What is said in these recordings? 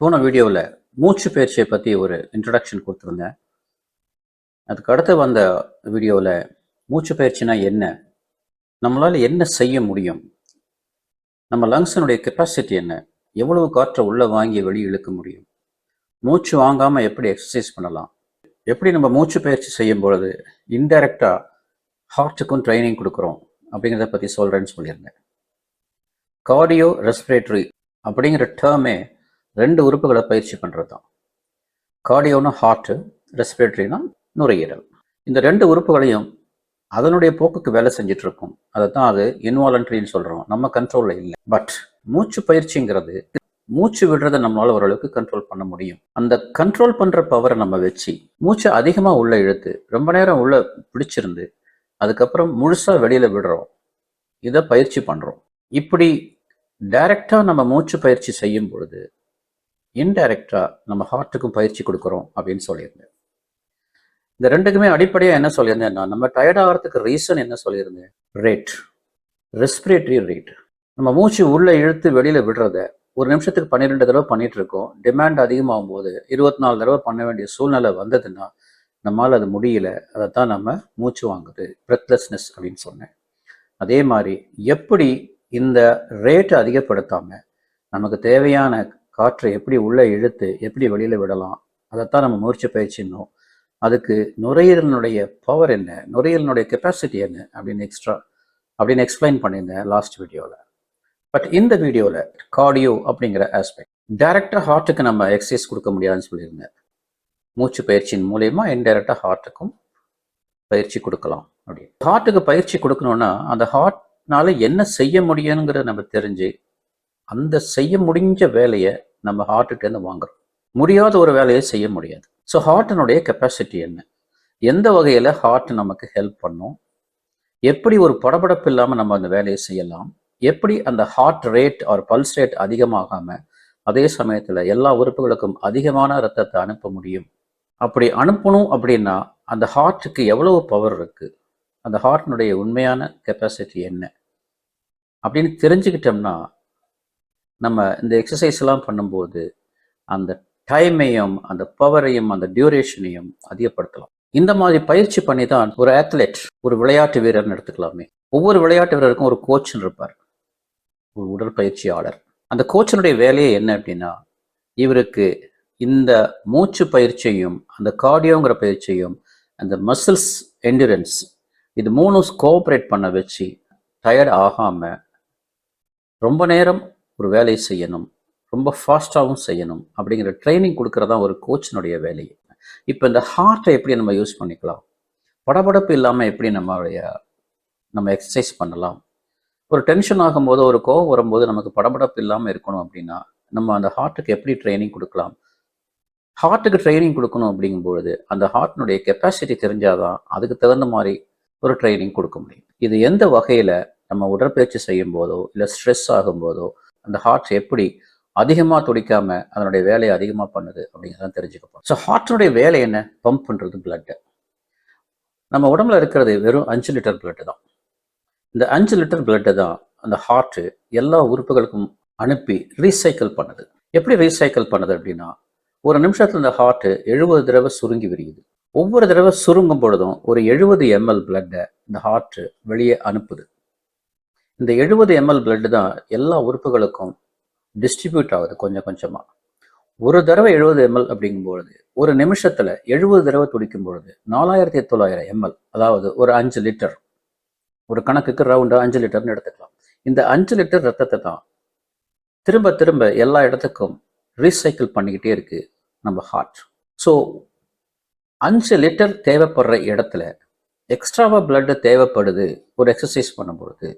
போன வீடியோவில் மூச்சு பயிற்சியை பற்றி ஒரு இன்ட்ரடக்ஷன் கொடுத்துருந்தேன். அதுக்கு அடுத்து வந்த வீடியோவில் மூச்சு பயிற்சினா என்ன? நம்மளால் என்ன செய்ய முடியும்? நம்ம லங்ஸினுடைய கெப்பாசிட்டி என்ன? எவ்வளவு காற்றை உள்ளே வாங்கி வெளியே இழுக்க முடியும்? மூச்சு வாங்காமல் எப்படி எக்ஸசைஸ் பண்ணலாம்? எப்படி நம்ம மூச்சு பயிற்சி செய்யும் பொழுது இன்டைரக்டாக ஹார்ட்டுக்கும் ட்ரைனிங் கொடுக்குறோம்? அப்படிங்கிறத பற்றி சொல்கிறேன்னு சொல்லியிருந்தேன். கார்டியோ ரெஸ்பிரேட்டரி அப்படிங்கிற டேர்மே ரெண்டு உறுப்புகளை பயிற்சி பண்ணுறது தான் கார்டியோனா ஹார்ட்டு ரெஸ்பிரேட்டரினா நுரையீரல். இந்த ரெண்டு உறுப்புகளையும் அதனுடைய போக்குக்கு வேலை செஞ்சுட்டு இருக்கும் அதை தான் அது இன்வாலன்ட்ரின்னு சொல்கிறோம் நம்ம கண்ட்ரோலில் இல்லை. பட் மூச்சு பயிற்சிங்கிறது மூச்சு விடுறதை நம்மளால் ஓரளவுக்கு கண்ட்ரோல் பண்ண முடியும். அந்த கண்ட்ரோல் பண்ணுற பவரை நம்ம வச்சு மூச்சை அதிகமாக உள்ளே இழுத்து ரொம்ப நேரம் உள்ளே பிடிச்சிருந்து அதுக்கப்புறம் முழுசாக வெளியில் விடுறோம். இதை பயிற்சி பண்ணுறோம் இப்படி டைரக்டாக நம்ம மூச்சு பயிற்சி செய்யும் பொழுது இன்டைரக்டாக நம்ம ஹார்ட்டுக்கும் பயிற்சி கொடுக்குறோம் அப்படின்னு சொல்லியிருந்தேன். இந்த ரெண்டுக்குமே அடிப்படையாக என்ன சொல்லியிருந்தேன்னா நம்ம டயர்ட் ஆகிறதுக்கு ரீசன் என்ன சொல்லியிருந்தேன்? ரேட் ரெஸ்பிரேட்டரி ரேட் நம்ம மூச்சு உள்ளே இழுத்து வெளியில் விடுறத ஒரு நிமிஷத்துக்கு பன்னிரெண்டு தடவை பண்ணிட்டு இருக்கோம் டிமாண்ட் அதிகமாகும் போது இருபத்தி நாலு தடவை பண்ண வேண்டிய சூழ்நிலை வந்ததுன்னா நம்மால் அது முடியல. அதை தான் நம்ம மூச்சு வாங்குது. பிரெத்லெஸ்னஸ் அப்படின்னு சொன்னேன். அதே மாதிரி எப்படி இந்த ரேட்டை அதிகப்படுத்தாமல் நமக்கு தேவையான காற்றை எப்படி உள்ளே இழுத்து எப்படி வெளியில் விடலாம் அதைத்தான் நம்ம மூச்சு பயிற்சினோம் அதுக்கு நுரையீரலினுடைய பவர் என்ன நுரையீரலினுடைய கெப்பாசிட்டி என்ன அப்படின்னு எக்ஸ்ட்ரா அப்படின்னு எக்ஸ்பிளைன் பண்ணியிருந்தேன் லாஸ்ட் வீடியோவில் பட் இந்த வீடியோவில் கார்டியோ அப்படிங்கிற ஆஸ்பெக்ட் டைரக்டாக ஹார்ட்டுக்கு நம்ம எக்ஸசைஸ் கொடுக்க முடியாதுன்னு சொல்லியிருந்தேன். மூச்சு பயிற்சியின் மூலயமா இன்டைரக்டாக ஹார்ட்டுக்கும் பயிற்சி கொடுக்கலாம் அப்படின்னு. ஹார்ட்டுக்கு பயிற்சி கொடுக்கணும்னா அந்த ஹார்ட்னால என்ன செய்ய முடியுங்கிறத நம்ம தெரிஞ்சு அந்த செய்ய முடிஞ்ச வேலையை நம்ம ஹார்ட்டுகிட்டேருந்து வாங்குறோம். முடியாத ஒரு வேலையை செய்ய முடியாது. ஸோ ஹார்ட்டினுடைய கெப்பாசிட்டி என்ன? எந்த வகையில் ஹார்ட் நமக்கு ஹெல்ப் பண்ணும்? எப்படி ஒரு படபடப்பு இல்லாமல் நம்ம அந்த வேலையை செய்யலாம்? எப்படி அந்த heart rate or pulse rate அதிகமாகாமல் அதே சமயத்தில் எல்லா உறுப்புகளுக்கும் அதிகமான ரத்தத்தை அனுப்ப முடியும்? அப்படி அனுப்பணும் அப்படின்னா அந்த ஹார்ட்டுக்கு எவ்வளவு பவர் இருக்குது அந்த ஹார்ட்டினுடைய உண்மையான கெப்பாசிட்டி என்ன? அப்படின்னு தெரிஞ்சுக்கிட்டோம்னா நம்ம இந்த எக்ஸசைஸ் எல்லாம் பண்ணும்போது அந்த டைமையும் அந்த பவரையும் அந்த டியூரேஷனையும் அதிகப்படுத்தலாம். இந்த மாதிரி பயிற்சி பண்ணி தான் ஒரு அத்லெட் ஒரு விளையாட்டு வீரர்னு எடுத்துக்கலாமே. ஒவ்வொரு விளையாட்டு வீரருக்கும் ஒரு கோச்னு இருப்பார். ஒரு உடற்பயிற்சியாளர். அந்த கோச்சினுடைய வேலையே என்ன அப்படின்னா இவருக்கு இந்த மூச்சு பயிற்சியும் அந்த கார்டியோங்கிற பயிற்சியும் அந்த மசில்ஸ் என்டூரன்ஸ் இது மூணும் கோஆப்ரேட் பண்ண வச்சு டயர்ட் ஆகாமல் ரொம்ப நேரம் ஒரு வேலையை செய்யணும் ரொம்ப ஃபாஸ்ட்டாகவும் செய்யணும் அப்படிங்கிற ட்ரைனிங் கொடுக்குறதா ஒரு கோச்சினுடைய வேலை. இப்போ இந்த ஹார்ட்டை எப்படி நம்ம யூஸ் பண்ணிக்கலாம்? படபடப்பு இல்லாமல் எப்படி நம்மளுடைய நம்ம எக்ஸசைஸ் பண்ணலாம்? ஒரு டென்ஷன் ஆகும்போது ஒரு கோவம் வரும்போது நமக்கு படபடப்பு இல்லாமல் இருக்கணும் அப்படின்னா நம்ம அந்த ஹார்ட்டுக்கு எப்படி ட்ரைனிங் கொடுக்கலாம்? ஹார்ட்டுக்கு ட்ரைனிங் கொடுக்கணும் அப்படிங்கும்பொழுது அந்த ஹார்ட்னுடைய கெப்பாசிட்டி தெரிஞ்சாதான் அதுக்கு தகுந்த மாதிரி ஒரு ட்ரைனிங் கொடுக்க முடியும். இது எந்த வகையில் நம்ம உடற்பயிற்சி செய்யும் போதோ இல்லை ஸ்ட்ரெஸ் ஆகும்போதோ அந்த ஹார்ட் எப்படி அதிகமாக துடிக்காம அதனுடைய வேலையை அதிகமாக பண்ணுது அப்படிங்கிறத தெரிஞ்சுக்கப்போம் ஸோ ஹார்ட்டினுடைய வேலை என்ன? பம்ப் பண்ணுறது பிளட்டு நம்ம உடம்புல இருக்கிறது வெறும் அஞ்சு லிட்டர் பிளட்டு தான். இந்த அஞ்சு லிட்டர் பிளட்டை தான் அந்த ஹார்ட்டு எல்லா உறுப்புகளுக்கும் அனுப்பி ரீசைக்கிள் பண்ணுது. எப்படி ரீசைக்கிள் பண்ணுது அப்படின்னா ஒரு நிமிஷத்தில் இந்த ஹார்ட்டு எழுபது தடவை சுருங்கி விரியுது. ஒவ்வொரு தடவை சுருங்கும் பொழுதும் ஒரு எழுபது எம்எல் பிளட்டை இந்த ஹார்ட்டு வெளியே அனுப்புது. இந்த எழுபது எம்எல் பிளட் தான் எல்லா உறுப்புகளுக்கும் டிஸ்ட்ரிபியூட் ஆகுது கொஞ்சம் கொஞ்சமாக ஒரு தடவை எழுபது எம்எல் அப்படிங்கும்பொழுது ஒரு நிமிஷத்தில் எழுபது தடவை துடிக்கும் பொழுது நாலாயிரத்தி தொள்ளாயிரம் எம்எல் அதாவது ஒரு அஞ்சு லிட்டர் ஒரு கணக்குக்கு ரவுண்டாக அஞ்சு லிட்டர்னு எடுத்துக்கலாம். இந்த அஞ்சு லிட்டர் ரத்தத்தை தான் திரும்ப திரும்ப எல்லா இடத்துக்கும் ரீசைக்கிள் பண்ணிக்கிட்டே இருக்குது நம்ம ஹார்ட் ஸோ அஞ்சு லிட்டர் தேவைப்படுற இடத்துல எக்ஸ்ட்ராவாக பிளட்டு தேவைப்படுது ஒரு எக்ஸசைஸ் பண்ணும்பொழுது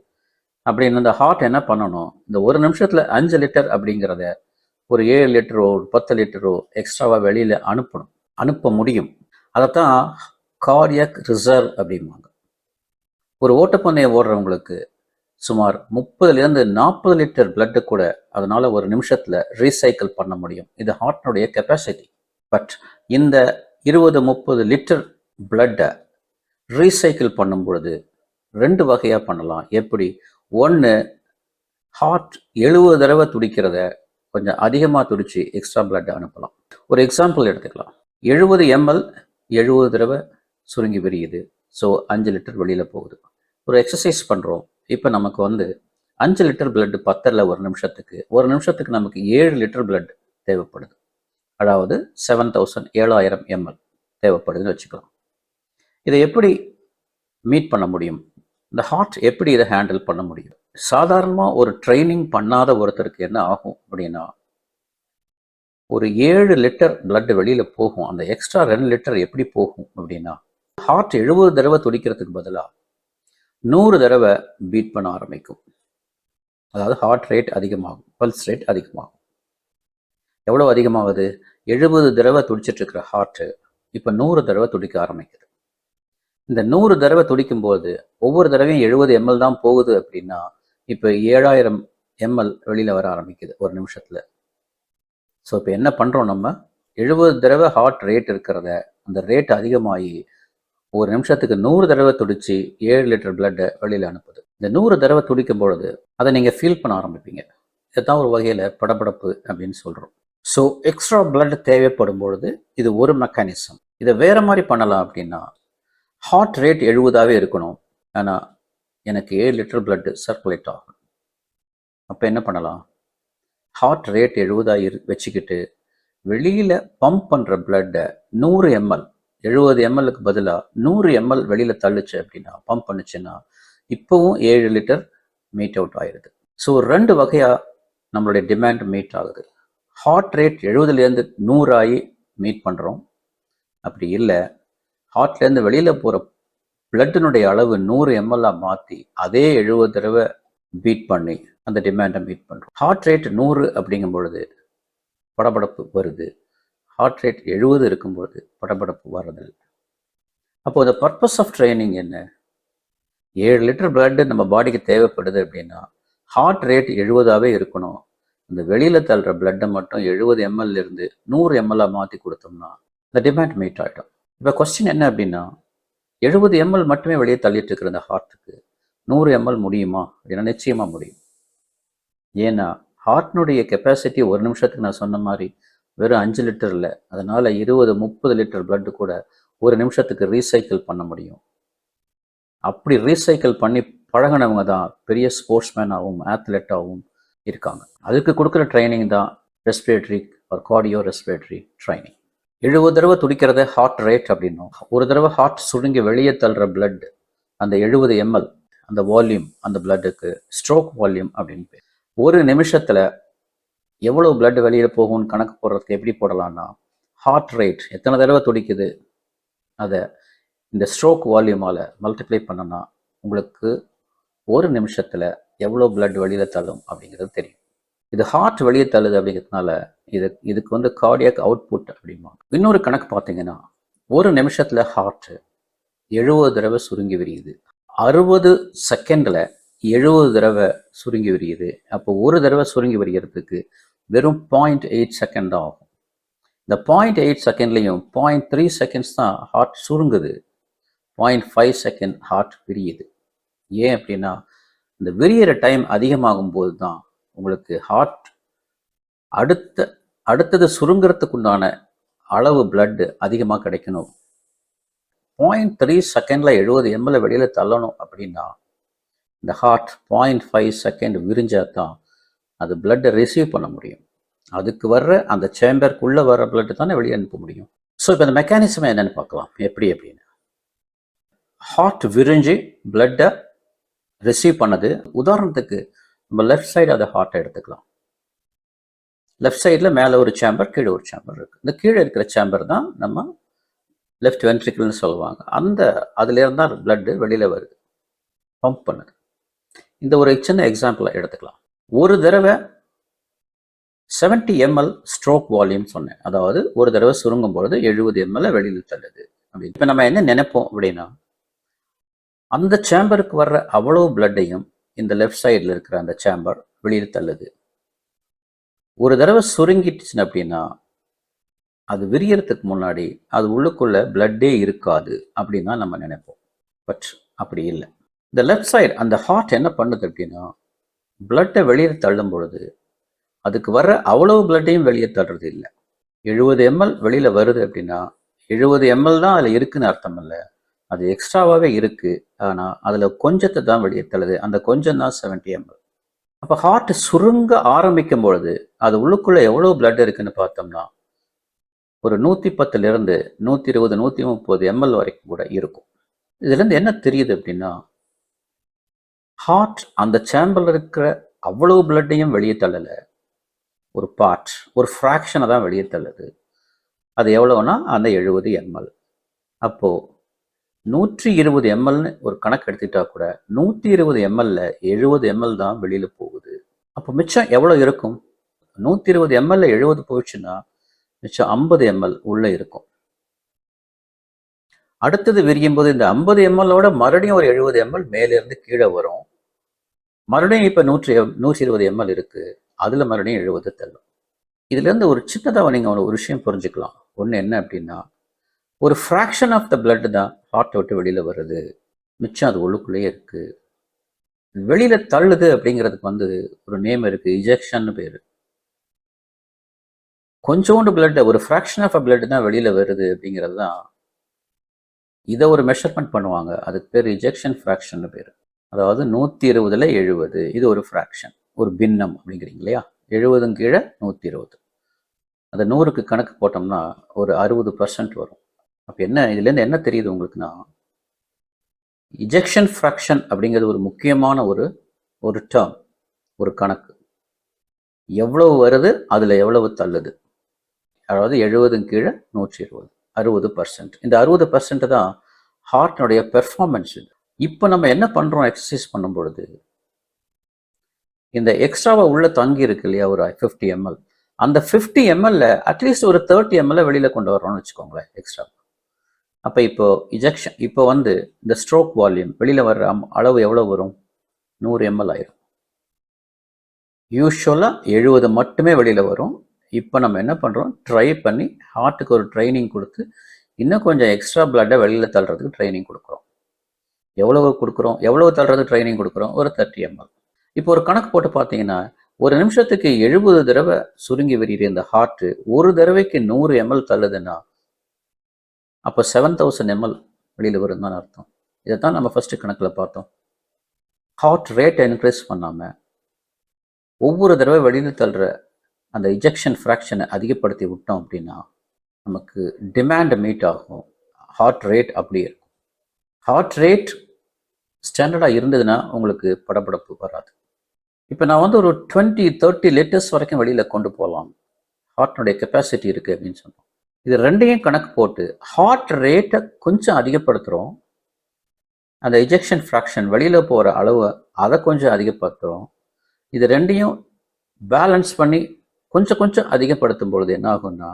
அப்படின்னு அந்த ஹார்ட் என்ன பண்ணணும்? இந்த ஒரு நிமிஷத்தில் அஞ்சு லிட்டர் அப்படிங்கிறத ஒரு ஏழு லிட்டரோ ஒரு பத்து லிட்டரோ எக்ஸ்ட்ராவாக வெளியில் அனுப்பணும். அனுப்ப முடியும். அதைத்தான் கார்டியக் ரிசர்வ் அப்படிம்பாங்க. ஒரு ஓட்டப்பந்தயம் ஓடுறவங்களுக்கு சுமார் முப்பதுலேருந்து நாற்பது லிட்டர் பிளட்டு கூட அதனால் ஒரு நிமிஷத்தில் ரீசைக்கிள் பண்ண முடியும். இது ஹார்ட்னுடைய கெப்பாசிட்டி பட் இந்த இருபது முப்பது லிட்டர் பிளட்டை ரீசைக்கிள் பண்ணும் பொழுது ரெண்டு வகையாக பண்ணலாம். எப்படி? ஒன்று ஹார்ட் எழுபது தடவை துடிக்கிறத கொஞ்சம் அதிகமாக துடிச்சு எக்ஸ்ட்ரா பிளட் அனுப்பலாம். ஒரு எக்ஸாம்பிள் எடுத்துக்கலாம். எழுபது எம்எல் எழுபது தடவை சுருங்கி விரியுது. ஸோ அஞ்சு லிட்டர் வெளியில் போகுது. ஒரு எக்ஸசைஸ் பண்ணுறோம் இப்போ நமக்கு வந்து அஞ்சு லிட்டர் பிளட் பத்தரில் ஒரு நிமிஷத்துக்கு ஒரு நிமிஷத்துக்கு நமக்கு ஏழு லிட்டர் பிளட் தேவைப்படுது. அதாவது செவன் தௌசண்ட் ஏழாயிரம் எம்எல் தேவைப்படுதுன்னு வச்சுக்கலாம். இதை எப்படி மீட் பண்ண முடியும்? இந்த ஹார்ட் எப்படி இதை ஹேண்டில் பண்ண முடியும்? சாதாரணமாக ஒரு ட்ரைனிங் பண்ணாத ஒருத்தருக்கு என்ன ஆகும் அப்படின்னா ஒரு ஏழு லிட்டர் பிளட் வெளியில் போகும். அந்த எக்ஸ்ட்ரா ரெண்டு லிட்டர் எப்படி போகும் அப்படின்னா ஹார்ட் எழுபது தடவை துடிக்கிறதுக்கு பதிலாக நூறு தடவை பீட் பண்ண ஆரம்பிக்கும். அதாவது ஹார்ட் ரேட் அதிகமாகும் பல்ஸ் ரேட் அதிகமாகும். எவ்வளோ அதிகமாகுது? எழுபது தடவை துடிச்சிட்டு இருக்கிற ஹார்ட்டு இப்போ நூறு தடவை துடிக்க ஆரம்பிக்குது. இந்த நூறு தடவை துடிக்கும் போது ஒவ்வொரு தடவையும் எழுபது எம்எல் தான் போகுது அப்படின்னா இப்போ ஏழாயிரம் எம்எல் வெளியில் வர ஆரம்பிக்குது ஒரு நிமிஷத்தில். ஸோ இப்போ என்ன பண்ணுறோம் நம்ம? எழுபது தடவை ஹார்ட் ரேட் இருக்கிறத அந்த ரேட் அதிகமாகி ஒரு நிமிஷத்துக்கு நூறு தடவை துடிச்சு ஏழு லிட்டர் பிளட்டை வெளியில் அனுப்புது. இந்த நூறு தடவை துடிக்கும் பொழுது அதை நீங்கள் ஃபீல் பண்ண ஆரம்பிப்பீங்க. இதுதான் ஒரு வகையில் படபடப்பு அப்படின்னு சொல்கிறோம் ஸோ எக்ஸ்ட்ரா பிளட் தேவைப்படும் பொழுது இது ஒரு மெக்கானிசம் இதை வேற மாதிரி பண்ணலாம் அப்படின்னா ஹார்ட் ரேட் எழுபதாவே இருக்கணும். ஆனால் எனக்கு ஏழு லிட்டர் blood சர்க்குலேட் ஆகும். அப்போ என்ன பண்ணலாம்? ஹார்ட் ரேட் எழுபதாக இரு வச்சுக்கிட்டு வெளியில் பம்ப் பண்ணுற பிளட்டை நூறு எம்எல் எழுபது எம்எல்லுக்கு பதிலாக நூறு எம்எல் வெளியில் தள்ளுச்சு அப்படின்னா பம்ப் பண்ணுச்சுன்னா இப்போவும் ஏழு லிட்டர் மீட் அவுட் ஆயிடுது ஸோ ரெண்டு வகையாக நம்மளுடைய டிமாண்ட் மீட் ஆகுது. ஹார்ட் ரேட் எழுபதுலேருந்து நூறாகி மீட் பண்ணுறோம் அப்படி இல்லை ஹார்ட்லேருந்து வெளியில் போகிற பிளட்டினுடைய அளவு நூறு எம்எல்லாக மாற்றி அதே எழுபது தடவை பீட் பண்ணி அந்த டிமாண்டை மீட் பண்ணுறோம் ஹார்ட் ரேட் நூறு அப்படிங்கும் பொழுது படபடப்பு வருது. ஹார்ட் ரேட் எழுபது இருக்கும் பொழுது படபடப்பு வர்றதில்லை அப்போ the பர்பஸ் ஆஃப் ட்ரைனிங் என்ன? ஏழு லிட்டர் பிளட்டு நம்ம பாடிக்கு தேவைப்படுது அப்படின்னா ஹார்ட் ரேட் எழுபதாகவே இருக்கணும். இந்த வெளியில் தள்ளுற பிளட்டை மட்டும் எழுபது எம்எல் இருந்து நூறு எம்எல்ஆ மாற்றி கொடுத்தோம்னா இந்த டிமாண்ட் மீட் ஆகிட்டோம் இப்போ கொஸ்டின் என்ன அப்படின்னா எழுபது எம்எல் மட்டுமே வெளியே தள்ளிட்டு இருக்கிற அந்த ஹார்ட்டுக்கு நூறு எம்எல் முடியுமா? அப்படின்னா நிச்சயமாக முடியும். ஏன்னா ஹார்ட்னுடைய கெப்பாசிட்டி ஒரு நிமிஷத்துக்கு நான் சொன்ன மாதிரி வெறும் அஞ்சு லிட்டர் இல்லை. அதனால் இருபது முப்பது லிட்டர் பிளட்டு கூட ஒரு நிமிஷத்துக்கு ரீசைக்கிள் பண்ண முடியும். அப்படி ரீசைக்கிள் பண்ணி பழகினவங்க தான் பெரிய ஸ்போர்ட்ஸ்மேனாகவும் ஆத்லெட்டாகவும் இருக்காங்க. அதுக்கு கொடுக்குற ட்ரைனிங் தான் ரெஸ்பிரேட்டரி ஒரு கார்டியோ ரெஸ்பிரேட்டரி ட்ரைனிங் எழுபது தடவை துடிக்கிறத ஹார்ட் ரேட் அப்படின்னும். ஒரு தடவை ஹார்ட் சுருங்கி வெளியே தள்ளுற பிளட் அந்த எழுபது எம்எல் அந்த வால்யூம் அந்த பிளட்டுக்கு ஸ்ட்ரோக் வால்யூம் அப்படின்னு பேர். ஒரு நிமிஷத்தில் எவ்வளோ பிளட் வெளியில் போகும்னு கணக்கு போடுறதுக்கு எப்படி போடலாம்னா ஹார்ட் ரேட் எத்தனை தடவை துடிக்குது அதை இந்த ஸ்ட்ரோக் வால்யூமால மல்டிப்ளை பண்ணோன்னா உங்களுக்கு ஒரு நிமிஷத்தில் எவ்வளோ பிளட் வெளியில் தள்ளும் அப்படிங்கிறது தெரியும். இது ஹார்ட் வெளியே தள்ளுது அப்படிங்கிறதுனால இது இதுக்கு வந்து கார்டியாக் அவுட்புட் அப்படிமா இன்னொரு கணக்கு பார்த்தீங்கன்னா ஒரு நிமிஷத்தில் ஹார்ட்டு எழுபது தடவை சுருங்கி விரியுது. அறுபது செகண்டில் எழுபது தடவை சுருங்கி விரியுது. அப்போ ஒரு தடவை சுருங்கி விரியறதுக்கு வெறும் பாயிண்ட் எயிட் செகண்ட் தான் ஆகும். இந்த பாயிண்ட் எயிட் செகண்ட்லையும் பாயிண்ட் த்ரீ செகண்ட்ஸ் தான் ஹார்ட் சுருங்குது. பாயிண்ட் ஃபைவ் செகண்ட் ஹார்ட் விரியுது. ஏன் அப்படின்னா இந்த விரியற டைம் அதிகமாகும் போது தான் உங்களுக்கு ஹார்ட் அடுத்த அடுத்தது சுருங்கிறதுக்குண்டான அளவு blood அதிகமாக கிடைக்கணும். பாயிண்ட் த்ரீ செகண்டில் எழுபது எம்எல்ஏ வெளியில் தள்ளணும் அப்படின்னா இந்த ஹார்ட் பாயிண்ட் ஃபைவ் செகண்ட் விரிஞ்சா தான் அது பிளட்டை ரிசீவ் பண்ண முடியும். அதுக்கு வர்ற அந்த சேம்பருக்குள்ளே வர பிளட் தானே வெளியே அனுப்ப முடியும். ஸோ இப்போ இந்த மெக்கானிசம் என்னன்னு பார்க்கலாம். எப்படி அப்படின்னு. ஹார்ட் விரிஞ்சு பிளட்டை ரிசீவ் பண்ணது. உதாரணத்துக்கு நம்ம லெஃப்ட் சைடு அதை ஹார்ட்டை எடுத்துக்கலாம். லெஃப்ட் சைடில் மேலே ஒரு சேம்பர் கீழே ஒரு சேம்பர் இருக்குது இந்த கீழே இருக்கிற சேம்பர் தான் நம்ம லெஃப்ட் வென்ட்ரிக்கிள்னு சொல்லுவாங்க. அந்த அதுலேருந்து தான் பிளட்டு வெளியில் வருது. பம்ப் பண்ணுது. இந்த ஒரு சின்ன எக்ஸாம்பிளை எடுத்துக்கலாம். ஒரு தடவை 70 எம்எல் ஸ்ட்ரோக் வால்யூம் சொன்னேன். அதாவது ஒரு தடவை சுருங்கும் பொழுது எழுபது எம்எல் வெளியில் தள்ளுது. அப்படின்னு இப்போ நம்ம என்ன நினைப்போம் அப்படின்னா அந்த சேம்பருக்கு வர்ற அவ்வளோ பிளட்டையும் இந்த லெஃப்ட் சைடில் இருக்கிற அந்த சேம்பர் வெளியில் தள்ளுது. ஒரு தடவை சுருங்கிடுச்சுன்னு அப்படின்னா அது விரியறதுக்கு முன்னாடி அது உள்ளுக்குள்ள பிளட்டே இருக்காது அப்படின்னு தான் நம்ம நினைப்போம். பட் அப்படி இல்லை. இந்த லெஃப்ட் சைடு அந்த ஹார்ட் என்ன பண்ணுது அப்படின்னா பிளட்டை வெளியில் தள்ளும் பொழுது அதுக்கு வர்ற அவ்வளவு பிளட்டையும் வெளியே தள்ளுறது இல்லை. எழுபது எம்எல் வெளியில் வருது அப்படின்னா எழுபது எம்எல் தான் அதில் இருக்குன்னு அர்த்தம் இல்லை. அது எக்ஸ்ட்ராவாகவே இருக்குது ஆனால் அதில் கொஞ்சத்தை தான் வெளியே தள்ளுது அந்த கொஞ்சம் தான் செவன்டி எம்எல் அப்போ ஹார்ட் சுருங்க ஆரம்பிக்கும் பொழுது அது உள்ளுக்குள்ளே எவ்வளோ பிளட் இருக்குன்னு பார்த்தோம்னா ஒரு நூற்றி பத்துலேருந்து நூற்றி இருபது நூற்றி முப்பது எம்எல் வரைக்கும் கூட இருக்கும். இதுலேருந்து என்ன தெரியுது அப்படின்னா ஹார்ட் அந்த சேம்பரில் இருக்கிற அவ்வளவு பிளட்டையும் வெளியே தள்ளலை ஒரு பார்ட் ஒரு ஃப்ராக்ஷனை தான் வெளியே தள்ளுது அது எவ்வளோன்னா அந்த எழுபது எம்எல் அப்போது நூற்றி இருபது எம்எல்னு ஒரு கணக்கு எடுத்துக்கிட்டா கூட நூற்றி இருபது எம்எல்ல எழுபது எம்எல் தான் வெளியில் போகுது. அப்போ மிச்சம் எவ்வளோ இருக்கும்? நூற்றி இருபது எம்எல்ல எழுபது போயிடுச்சுன்னா மிச்சம் ஐம்பது எம்எல் உள்ளே இருக்கும். அடுத்தது விரியும் போது இந்த ஐம்பது எம்எல்லோட மறுபடியும் ஒரு எழுபது எம்எல் மேலேருந்து கீழே வரும். மறுபடியும் இப்போ நூற்றி நூற்றி இருபது எம்எல் இருக்கு. அதில் மறுபடியும் எழுபது தள்ளும். இதுலேருந்து ஒரு சின்னதாக நீங்கள் ஒரு விஷயம் புரிஞ்சுக்கலாம். ஒன்று என்ன அப்படின்னா ஒரு ஃப்ராக்ஷன் ஆஃப் த பிளட் தான் ஹார்ட்டை விட்டு வெளியில் வருது. மிச்சம் அது உள்ளுக்குள்ளேயே இருக்குது வெளியில் தள்ளுது அப்படிங்கிறதுக்கு வந்து ஒரு நேம் இருக்குது இஜெக்ஷன்னு பேர். கொஞ்சோண்டு பிளட் ஒரு ஃப்ராக்ஷன் ஆஃப் அ பிளட் தான் வெளியில் வருது அப்படிங்கிறது தான் இதை ஒரு மெஷர்மெண்ட் பண்ணுவாங்க. அதுக்கு பேர் இஜெக்ஷன் ஃப்ராக்ஷன் பேர். அதாவது நூற்றி இருபதுல எழுபது. இது ஒரு ஃப்ராக்ஷன் ஒரு பின்னம் அப்படிங்கிறீங்க இல்லையா எழுபதும் கீழே நூற்றி இருபது. அந்த நூறுக்கு கணக்கு போட்டோம்னா ஒரு அறுபது பர்சன்ட் வரும். அப்போ என்ன இதுலேருந்து என்ன தெரியுது உங்களுக்குன்னா இஜெக்ஷன் ஃப்ராக்ஷன் அப்படிங்கிறது ஒரு முக்கியமான ஒரு ஒரு டேர்ம் ஒரு கணக்கு. எவ்வளவு வருது அதில் எவ்வளவு தள்ளுது. அதாவது எழுபதும் கீழே நூற்றி இருபது அறுபது பர்சன்ட் இந்த அறுபது பர்சன்ட் தான் ஹார்ட்னுடைய பெர்ஃபார்மன்ஸ் இது. இப்போ நம்ம என்ன பண்ணுறோம் எக்ஸசைஸ் பண்ணும் பொழுது? இந்த எக்ஸ்ட்ராவாக உள்ளே தங்கி இருக்கு இல்லையா ஒரு ஃபிஃப்டி எம்எல் அந்த ஃபிஃப்டி எம்எல்ல அட்லீஸ்ட் ஒரு தேர்ட்டி எம்எல்ல வெளியில் கொண்டு வரோம்னு வச்சுக்கோங்களேன் எக்ஸ்ட்ரா அப்போ இப்போ இஜெக்ஷன் இப்போ வந்து இந்த ஸ்ட்ரோக் வால்யூம் வெளியில் வர்ற அளவு எவ்வளோ வரும்? நூறு எம்எல் ஆயிரும். யூஸ்வலாக எழுபது மட்டுமே வெளியில் வரும். இப்போ நம்ம என்ன பண்ணுறோம் ட்ரை பண்ணி ஹார்ட்டுக்கு ஒரு ட்ரைனிங் கொடுத்து இன்னும் கொஞ்சம் எக்ஸ்ட்ரா பிளட்டை வெளியில் தள்ளுறதுக்கு ட்ரைனிங் கொடுக்குறோம். எவ்வளவு கொடுக்குறோம்? எவ்வளவு தள்ளுறதுக்கு ட்ரைனிங் கொடுக்குறோம்? ஒரு தேர்ட்டி எம்எல் இப்போ ஒரு கணக்கு போட்டு பார்த்தீங்கன்னா ஒரு நிமிஷத்துக்கு எழுபது தடவை சுருங்கி விரிகிற இந்த ஹார்ட்டு ஒரு தடவைக்கு நூறு எம்எல் தள்ளுதுன்னா அப்போ செவன் தௌசண்ட் எம்எல் வெளியில் வரும் தான் அர்த்தம். இதை தான் நம்ம ஃபஸ்ட்டு கணக்கில் பார்த்தோம். ஹார்ட் ரேட்டை இன்க்ரீஸ் பண்ணாமல் ஒவ்வொரு தடவை வெளியில் தள்ளுற அந்த இஜெக்ஷன் ஃப்ராக்ஷனை அதிகப்படுத்தி விட்டோம் அப்படின்னா நமக்கு டிமாண்ட் மீட் ஆகும். ஹார்ட் ரேட் அப்படியே இருக்கும். ஹார்ட் ரேட் ஸ்டாண்டர்டாக இருந்ததுன்னா உங்களுக்கு படபடப்பு வராது. இப்போ நான் வந்து ஒரு டுவெண்ட்டி தேர்ட்டி லிட்டர்ஸ் வரைக்கும் வெளியில் கொண்டு போகலாம். ஹார்ட்னுடைய கெப்பாசிட்டி இருக்குது அப்படின்னு சொன்னோம். இது ரெண்டையும் கணக்கு போட்டு ஹார்ட் ரேட்டை கொஞ்சம் அதிகப்படுத்துகிறோம் அந்த இஜெக்ஷன் ஃப்ராக்ஷன் வெளியில் போகிற அளவை அதை கொஞ்சம் அதிகப்படுத்துகிறோம் இது ரெண்டையும் பேலன்ஸ் பண்ணி கொஞ்சம் கொஞ்சம் அதிகப்படுத்தும் பொழுது என்ன ஆகும்னா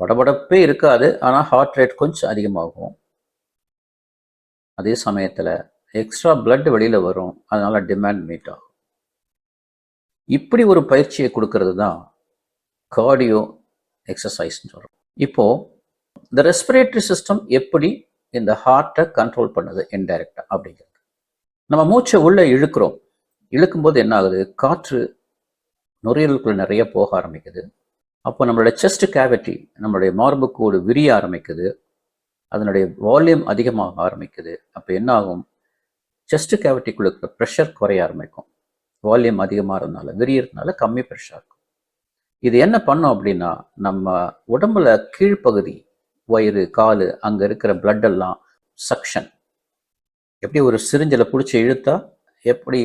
படபடப்பே இருக்காது. ஆனால் ஹார்ட் ரேட் கொஞ்சம் அதிகமாகும். அதே சமயத்தில் எக்ஸ்ட்ரா பிளட் வெளியில் வரும். அதனால் டிமாண்ட் மீட் ஆகும். இப்படி ஒரு பயிற்சியை கொடுக்கறது தான் கார்டியோ எக்ஸசைஸ்னு சொல்கிறோம் இப்போ இந்த ரெஸ்பிரேட்டரி சிஸ்டம் எப்படி இந்த ஹார்ட்டை கண்ட்ரோல் பண்ணுது இன்டைரக்டா அப்படிங்கிறது. நம்ம மூச்சை உள்ளே இழுக்கிறோம். இழுக்கும்போது என்ன ஆகுது? காற்று நுரையீரலுக்குள்ள நிறைய போக ஆரம்பிக்குது. அப்போ நம்மளுடைய செஸ்ட் கேவிட்டி நம்மளுடைய மார்புக்கூடு விரிய ஆரம்பிக்குது. அதனுடைய வால்யூம் அதிகமாக ஆரம்பிக்குது. அப்போ என்ன ஆகும்? செஸ்ட் கேவிட்டிக்குள்ள இருக்கிற ப்ரெஷர் குறைய ஆரம்பிக்கும். வால்யூம் அதிகமாக இருந்தனால விரியறதுனால கம்மி ப்ரெஷர் இருக்கும் இது என்ன பண்ணும் அப்படின்னா நம்ம உடம்புல கீழ்ப்பகுதி வயிறு காலு அங்கே இருக்கிற பிளட் எல்லாம் சக்ஷன் எப்படி ஒரு சிரிஞ்சில் பிடிச்சி இழுத்தா எப்படி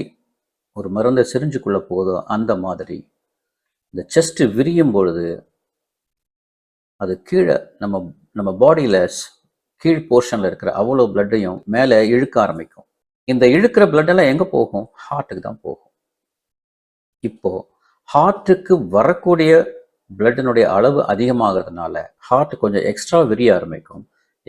ஒரு மருந்து சிரிஞ்சுக்குள்ளே போதோ அந்த மாதிரி இந்த செஸ்ட் விரியும் பொழுது அது கீழே நம்ம நம்ம பாடியில் கீழ் போர்ஷனில் இருக்கிற அவ்வளோ பிளட்டையும் மேலே இழுக்க ஆரம்பிக்கும். இந்த இழுக்கிற பிளட்டெல்லாம் எங்கே போகும்? ஹார்ட்டுக்கு தான் போகும். இப்போது ஹார்ட்டுக்கு வரக்கூடிய பிளட்டினுடைய அளவு அதிகமாகிறதுனால ஹார்ட் கொஞ்சம் எக்ஸ்ட்ரா விரிய ஆரம்பிக்கும்.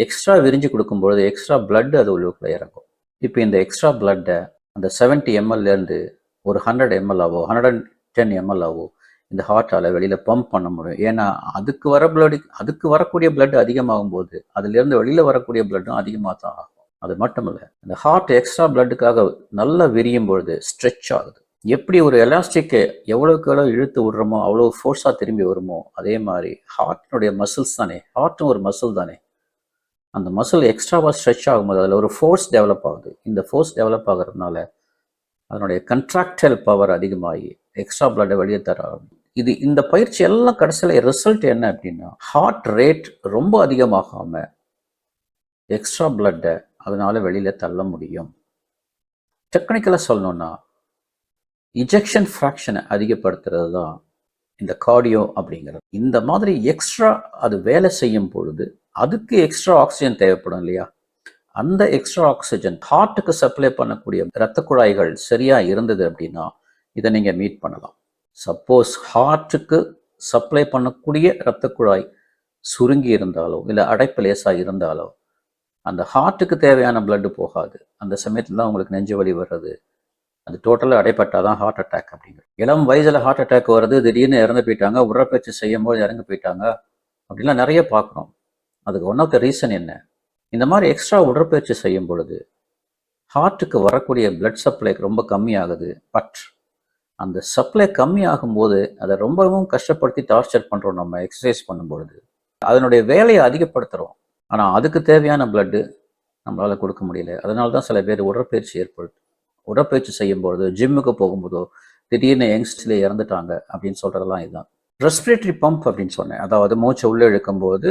எக்ஸ்ட்ரா விரிஞ்சு கொடுக்கும்பொழுது எக்ஸ்ட்ரா பிளட் அது உள்ளுக்குள்ள இறங்கும். இப்போ இந்த எக்ஸ்ட்ரா பிளட்டை அந்த செவன்ட்டி எம்எல்லேருந்து ஒரு ஹண்ட்ரட் எம்எல் ஆவோ ஹண்ட்ரட் அண்ட் டென் எம்எல் ஆவோ இந்த ஹார்ட்டால் வெளியில் பம்ப் பண்ண முடியும். ஏன்னா அதுக்கு வர பிளட் அதுக்கு வரக்கூடிய பிளட் அதிகமாகும் போது அதுலேருந்து வெளியில் வரக்கூடிய பிளட்டும் அதிகமாக தான் ஆகும். அது மட்டும் இல்லை இந்த ஹார்ட் எக்ஸ்ட்ரா பிளட்டுக்காக நல்லா விரியும் பொழுது ஸ்ட்ரெச் ஆகுது. எப்படி ஒரு எலாஸ்டிக்கை எவ்வளோக்கு எவ்வளோ இழுத்து விடுறோமோ அவ்வளோ ஃபோர்ஸாக திரும்பி வருமோ அதே மாதிரி ஹார்ட்டினுடைய மசில்ஸ் தானே. ஹார்ட்டும் ஒரு மசில் தானே. அந்த மசில் எக்ஸ்ட்ராவாக ஸ்ட்ரெச் ஆகும்போது அதில் ஒரு ஃபோர்ஸ் டெவலப் ஆகுது. இந்த ஃபோர்ஸ் டெவலப் ஆகிறதுனால அதனுடைய கன்ட்ராக்டல் பவர் அதிகமாகி எக்ஸ்ட்ரா பிளட்டை வெளியே தர இது இந்த பயிற்சி எல்லாம் கடைசியில் ரிசல்ட் என்ன அப்படின்னா ஹார்ட் ரேட் ரொம்ப அதிகமாகாமல் எக்ஸ்ட்ரா பிளட்டை அதனால் வெளியில் தள்ள முடியும். டெக்னிக்கலாக சொல்லணுன்னா இஜெக்ஷன் ஃப்ராக்ஷனை அதிகப்படுத்துறது தான் இந்த கார்டியோ அப்படிங்கிறது. இந்த மாதிரி எக்ஸ்ட்ரா அது வேலை செய்யும் பொழுது அதுக்கு எக்ஸ்ட்ரா ஆக்சிஜன் தேவைப்படும் இல்லையா? அந்த எக்ஸ்ட்ரா ஆக்சிஜன் ஹார்ட்டுக்கு சப்ளை பண்ணக்கூடிய இரத்த குழாய்கள் சரியாக இருந்தது அப்படின்னா இதை நீங்கள் மீட் பண்ணலாம். சப்போஸ் ஹார்ட்டுக்கு சப்ளை பண்ணக்கூடிய இரத்த குழாய் சுருங்கி இருந்தாலோ இல்லை அடைப்பு லேசாக இருந்தாலோ அந்த ஹார்ட்டுக்கு தேவையான பிளட்டு போகாது. அந்த சமயத்தில் தான் உங்களுக்கு நெஞ்சு வலி வர்றது அது டோட்டலாக அடைப்பட்டால் தான் ஹார்ட் அட்டாக் அப்படிங்கிறது இளம் வயசில் ஹார்ட் அட்டாக் வருது திடீர்னு இறந்து போயிட்டாங்க உடற்பயிற்சி செய்யும் போது இறந்து போயிட்டாங்க அப்படின்லாம் நிறைய பார்க்குறோம். அதுக்கு ஒன் ஆஃப் த ரீசன் என்ன? இந்த மாதிரி எக்ஸ்ட்ரா உடற்பயிற்சி செய்யும் பொழுது ஹார்ட்டுக்கு வரக்கூடிய பிளட் சப்ளை ரொம்ப கம்மியாகுது. பட் அந்த சப்ளை கம்மி ஆகும்போது அதை ரொம்பவும் கஷ்டப்படுத்தி டார்ச்சர் பண்ணுறோம் நம்ம எக்ஸசைஸ் பண்ணும்பொழுது அதனுடைய வேலையை அதிகப்படுத்துகிறோம் ஆனால் அதுக்கு தேவையான பிளட்டு நம்மளால் கொடுக்க முடியல. அதனால தான் சில பேர் உடற்பயிற்சி ஏற்படுது உடற்பயிற்சி செய்யும்போது ஜிம்முக்கு போகும்போதோ திடீர்னு யங்ஸ்டில் இறந்துட்டாங்க அப்படின்னு சொல்கிறதெல்லாம் இதுதான். ரெஸ்பிரேட்டரி பம்ப் அப்படின்னு சொன்னேன். அதாவது மூச்சை உள்ளே இழுக்கும்போது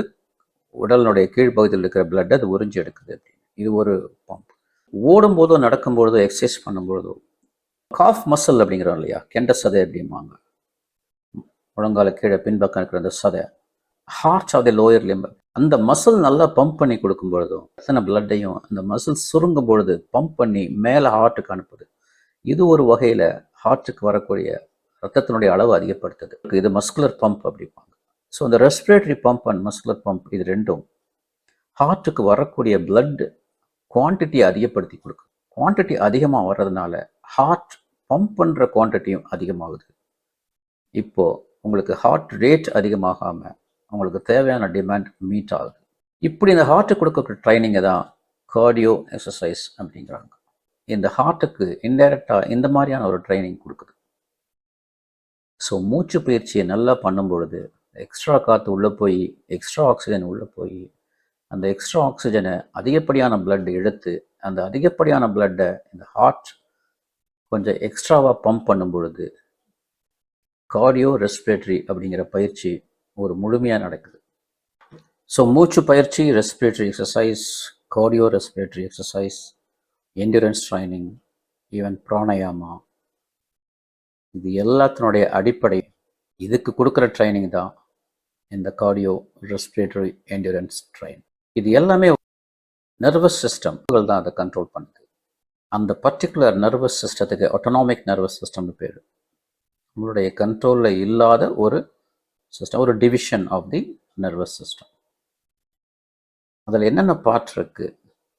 உடலினுடைய கீழ்ப்பகுதியில் இருக்கிற பிளட் அது உறிஞ்சி எடுக்குது அப்படின்னு. இது ஒரு பம்ப் ஓடும்போதோ நடக்கும்பொழுதோ எக்ஸசைஸ் பண்ணும்பொழுதோ காஃப் மசில் அப்படிங்கிறோம் இல்லையா? கெண்ட சதை அப்படிம்பாங்க. முழங்கால கீழே பின்பக்கம் இருக்கிற அந்த சதை. Heart of the lower limber அந்த மசில் நல்லா பம்ப் பண்ணி கொடுக்கும் பொழுதும் எத்தனை பிளட்டையும் அந்த மசில் சுருங்கும் பொழுது பம்ப் பண்ணி மேலே ஹார்ட்டுக்கு அனுப்புது. இது ஒரு வகையில் ஹார்ட்டுக்கு வரக்கூடிய ரத்தத்தினுடைய அளவு அதிகப்படுத்துது. இது மஸ்குலர் பம்ப் அப்படிம்பாங்க. ஸோ அந்த respiratory pump and muscular pump இது ரெண்டும் ஹார்ட்டுக்கு வரக்கூடிய பிளட் குவான்டிட்டியை அதிகப்படுத்தி கொடுக்கும். குவான்டிட்டி அதிகமாக வர்றதுனால ஹார்ட் பம்ப் பண்ணுற குவான்டிட்டியும் அதிகமாகுது. இப்போ உங்களுக்கு ஹார்ட் ரேட் அதிகமாகாமல் அவங்களுக்கு தேவையான டிமாண்ட் மீட் ஆகுது. இப்படி இந்த ஹார்ட்டுக்கு கொடுக்கக்கூடிய ட்ரைனிங்கை தான் கார்டியோ எக்ஸசைஸ் அப்படிங்கிறாங்க. இந்த ஹார்ட்டுக்கு இன்டைரக்டாக இந்த மாதிரியான ஒரு ட்ரைனிங் கொடுக்குது. ஸோ மூச்சு பயிற்சியை நல்லா பண்ணும் பொழுது எக்ஸ்ட்ரா காற்று உள்ளே போய் எக்ஸ்ட்ரா ஆக்சிஜன் உள்ளே போய் அந்த எக்ஸ்ட்ரா ஆக்சிஜனை அதிகப்படியான பிளட் எடுத்து அந்த அதிகப்படியான பிளட்டை இந்த ஹார்ட் கொஞ்சம் எக்ஸ்ட்ராவாக பம்ப் பண்ணும் பொழுது கார்டியோ ரெஸ்பிரேட்டரி அப்படிங்கிற பயிற்சி ஒரு முழுமையாக நடக்குது. ஸோ மூச்சு பயிற்சி respiratory exercise cardio respiratory exercise endurance training even pranayama இது எல்லாத்தினுடைய அடிப்படை. இதுக்கு கொடுக்குற ட்ரைனிங் தான் இந்த கார்டியோ ரெஸ்பிரேட்டரி என்டூரன்ஸ் ட்ரைன் இது எல்லாமே நர்வஸ் சிஸ்டம் தான் அதை கண்ட்ரோல் பண்ணுது. அந்த பர்டிகுலர் நர்வஸ் சிஸ்டத்துக்கு ஆட்டோனாமிக் நர்வஸ் சிஸ்டம்னு பேர். நம்மளுடைய கண்ட்ரோலில் இல்லாத ஒரு சிஸ்டம் ஒரு division of the nervous system அதில் என்னென்ன பார்ட் இருக்குது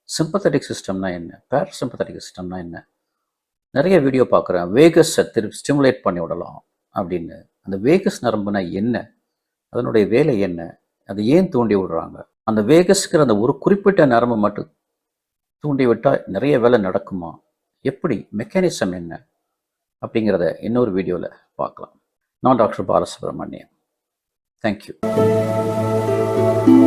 சிம்பத்தட்டிக் சிஸ்டம்னா என்ன? பேரசிம்பத்தட்டிக் சிஸ்டம்னா என்ன? நிறைய வீடியோ பார்க்குறேன். வேகஸை திருப்பி ஸ்டிமுலேட் பண்ணி விடலாம் அப்படின்னு. அந்த வேகஸ் நரம்புனா என்ன? அதனுடைய வேலை என்ன? அதை ஏன் தூண்டி விடுறாங்க? அந்த வேகஸ்க்கிற அந்த ஒரு குறிப்பிட்ட நரம்பு மட்டும் தூண்டி விட்டால் நிறைய வேலை நடக்குமா? எப்படி? மெக்கானிசம் என்ன? அப்படிங்கிறத இன்னொரு வீடியோவில் பார்க்கலாம். நான் டாக்டர் பாலசுப்ரமணியன். Thank you.